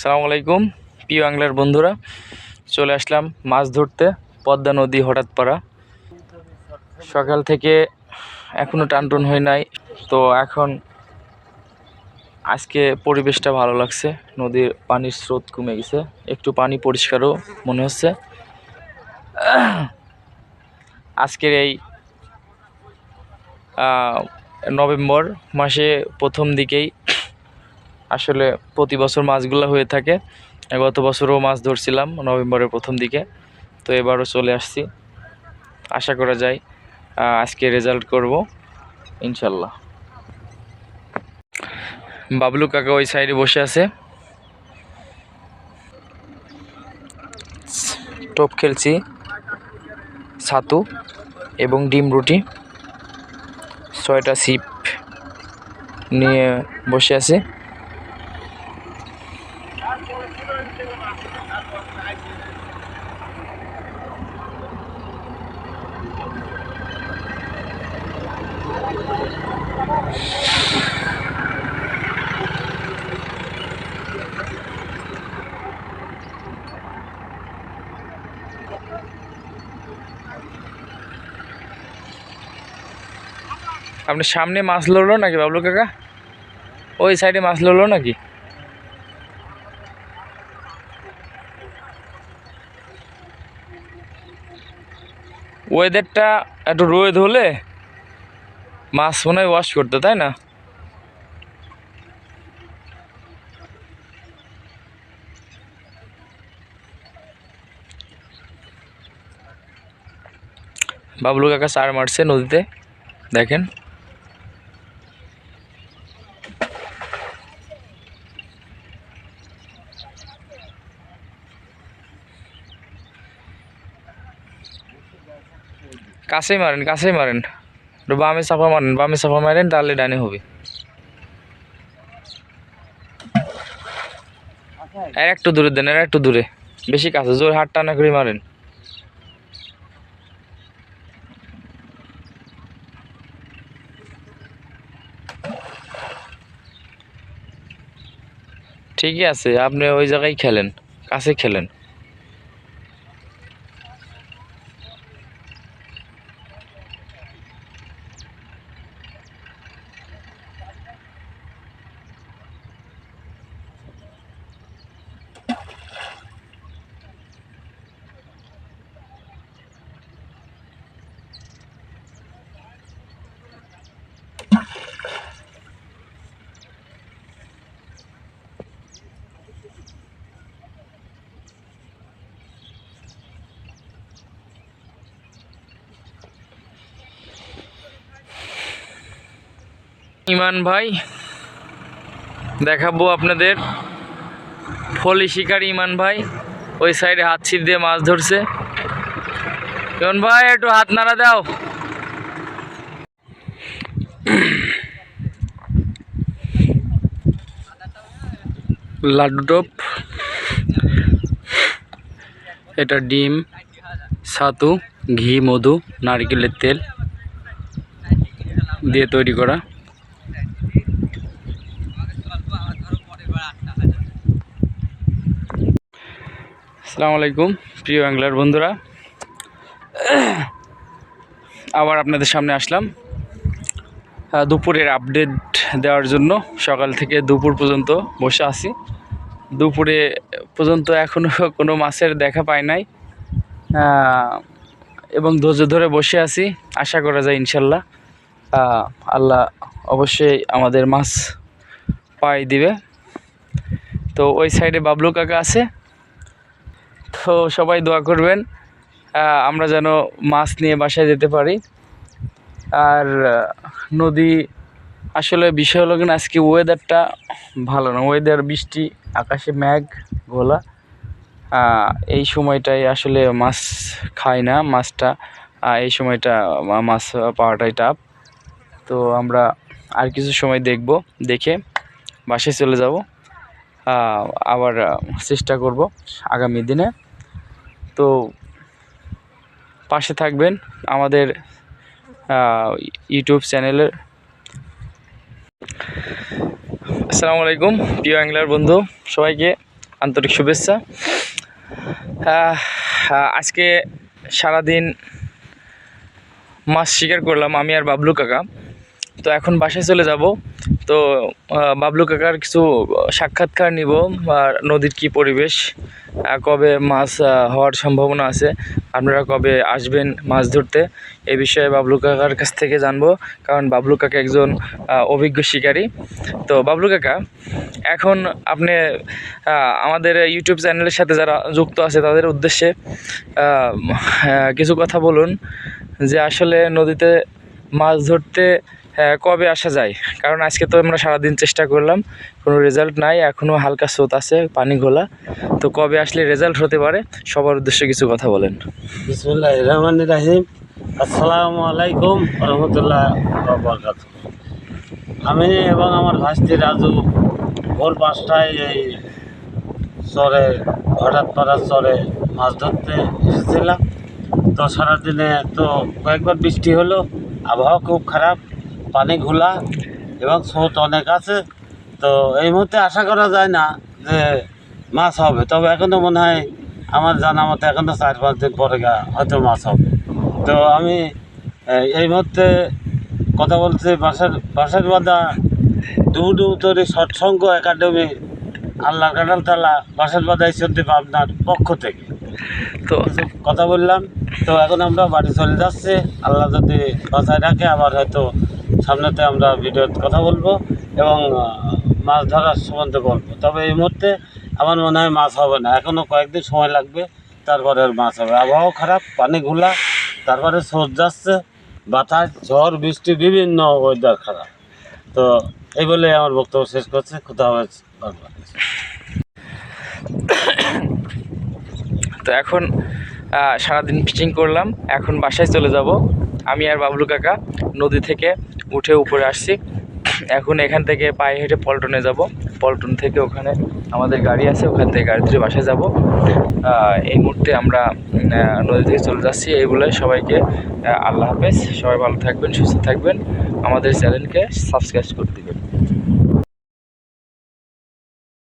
সালাম আলাইকুম প্রিয় আংলার বন্ধুরা। চলে আসলাম মাছ ধরতে, পদ্মা নদী হঠাৎ পাড়া সকাল থেকে এখনও টানটুন হয় নাই, তো এখন আজকে পরিবেশটা ভালো লাগছে, নদীর পানির স্রোত কমে গেছে, একটু পানি পরিষ্কারও মনে হচ্ছে। আজকের এই নভেম্বর মাসে প্রথম দিকেই আসলে প্রতি বছর মাছগুলো হয়ে থাকে। গত বছরও মাছ ধরছিলাম নভেম্বরের প্রথম দিকে। তো এবারও চলে আসছি। আশা করা যায় আজকে রেজাল্ট করব, ইনশাল্লাহ। বাবলু কাকা ওই সাইডে বসে আছে। টোপ খেলছি, ছাতু এবং ডিম রুটি। ছয়টা সিপ নিয়ে বসে আছে। আপনি সামনে মাছ লড়লো নাকি, বাবলু কাকা? ওই সাইডে মাছ লড়লো নাকি? ওয়েদারটা একটু রোদ হলে মাছ মনে হয় ওয়াশ করতে, তাই না? বাবলু কাকা সার মারছে নদীতে, দেখেন। কাছেই মারেন কাছেই মারেন। একটু বামে চাপা মারেন বামে চাপা মারেন তাহলে ডানে হবে। আর একটু দূরে দেন আর একটু দূরে। বেশি কাছে, জোর হাত টানা করে মারেন। ঠিকই আছে, আপনি ওই জায়গায় খেলেন, কাছে খেলেন। ইমান ভাই। দেখাবো আপনাদের। ফলি শিকারী ইমান ভাই, ওই সাইডে হাত ছিপ দিয়ে মাছ ধরছে। ইমান ভাই, একটু হাত নাড়া দাও। লাড্ডু টপ। এটা ডিম, ছাতু, ঘি, মধু, নারকেলের তেল দিয়ে তৈরি করা। আসসালামু আলাইকুম, প্রিয় অ্যাংলার বন্ধুরা। আবার আপনাদের সামনে আসলাম। দুপুরের আপডেট দেওয়ার জন্য সকাল থেকে দুপুর পর্যন্ত বসে আছি। দুপুরে পর্যন্ত এখনও কোনো মাছের দেখা পাই নাই। এবং ধৈর্য ধরে বসে আছি, আশা করা যায় ইনশাল্লাহ। আল্লাহ অবশ্যই আমাদের মাছ পাই দিবে। তো ওই সাইডে বাবলু কাকা আছে। তো সবাই দোয়া করবেন আমরা যেন মাছ নিয়ে বাসায় যেতে পারি। আর নদী, আসলে বিষয় হলো কিনা আজকে ওয়েদারটা ভালো না। ওয়েদার বৃষ্টি, আকাশে মেঘ, ঘোলা এই সময়টাই আসলে মাছ খায় না, মাছটা এই সময়টা মাছ পাওয়াটাই টাফ তো আমরা আর কিছু সময় দেখব, দেখে বাসায় চলে যাব। আবার চেষ্টা করব আগামী দিনে। তো পাশে থাকবেন আমাদের ইউটিউব চ্যানেলের। আসসালামু আলাইকুম, প্রিয় অ্যাংলার বন্ধু, সবাইকে আন্তরিক শুভেচ্ছা। আজকে সারাদিন মাছ শিকার করলাম আমি আর বাবলু কাকা। তো এখন বাসায় চলে যাব। তো বাবলু কাকার কিছু সাক্ষাৎকার নিব নদীর কি পরিবেশ কবে মাছ হওয়ার সম্ভাবনা আছে, আপনারা কবে আসবেন মাছ ধরতে এ বিষয়ে বাবলু কাকার কাছ থেকে জানব, কারণ বাবলু কাকা একজন অভিজ্ঞ শিকারী। তো, বাবলু কাকা, এখন আপনি আমাদের ইউটিউব চ্যানেলের সাথে যারা যুক্ত আছে, তাদের উদ্দেশ্যে কিছু কথা বলুন, যে আসলে নদীতে মাছ ধরতে কবে আসা যায়? কারণ আজকে তো আমরা সারাদিন চেষ্টা করলাম, কোনো রেজাল্ট নাই এখনও হালকা স্রোত আছে, পানি ঘোলা। তো কবে আসলে রেজাল্ট হতে পারে, সবার উদ্দেশ্যে কিছু কথা বলেন। বিসমুল্লাহ রহমান রাহিম। আসসালামু আলাইকুম রহমতুল্লাহ আমি এবং আমার ভাস্তি রাজু, ভোর পাঁচটায় এই চরে, হঠাৎ পাড়ার চরে মাছ ধরতে এসেছিলাম। তো সারাদিনে তো কয়েকবার বৃষ্টি হলো, আবহাওয়া খুব খারাপ। পানি ঘোলা এবং স্রোত অনেক আছে। তো এই মুহূর্তে আশা করা যায় না যে মাছ হবে। তবে এখনও মনে হয় আমার জানা মতে এখনও চার পাঁচ দিন পরে গা হয়তো মাছ হবে। তো আমি এই- মুহূর্তে কথা বলছি বাসার বাসার বাদা ডু ডু তৈরি সৎসঙ্গ একাডেমি আল্লাহ কাটাল তালা বাসার বাদা ঈশ্বরদীপ আপনার পক্ষ থেকে। তো কথা বললাম। তো এখন আমরা বাড়ি চলে যাচ্ছি। আল্লাহ যদি বাঁচায় রাখে আবার হয়তো সামনেতে আমরা ভিডিওর কথা বলব এবং মাছ ধরার সম্বন্ধে বলব। তবে এই মুহূর্তে আমার মনে হয় মাছ হবে না। এখনও কয়েকদিন সময় লাগবে, তারপরে আর মাছ হবে। আবহাওয়া খারাপ, পানি ঘোলা, তারপরে স্রোত যাচ্ছে বাতাস, ঝড়, বৃষ্টি, বিভিন্ন ওয়েদার খারাপ। তো এই বলে আমার বক্তব্য শেষ করছে। কোথাও তো এখন সারাদিন ফিচিং করলাম। এখন বাসায় চলে যাব। আমি আর বাবলু কাকা নদী থেকে উঠে উপরে আসছি। এখন এখান থেকে পায়ে হেঁটে পল্টনে যাব। পল্টন থেকে ওখানে আমাদের গাড়ি আছে, ওখান থেকে গাড়ি ধরে বাসায় যাব। এই মুহূর্তে আমরা নদী থেকে চলে যাচ্ছি। এইগুলোই সবাইকে আল্লাহ হাফেজ। সবাই ভালো থাকবেন, সুস্থ থাকবেন। আমাদের চ্যানেলকে সাবস্ক্রাইব করে দেবেন।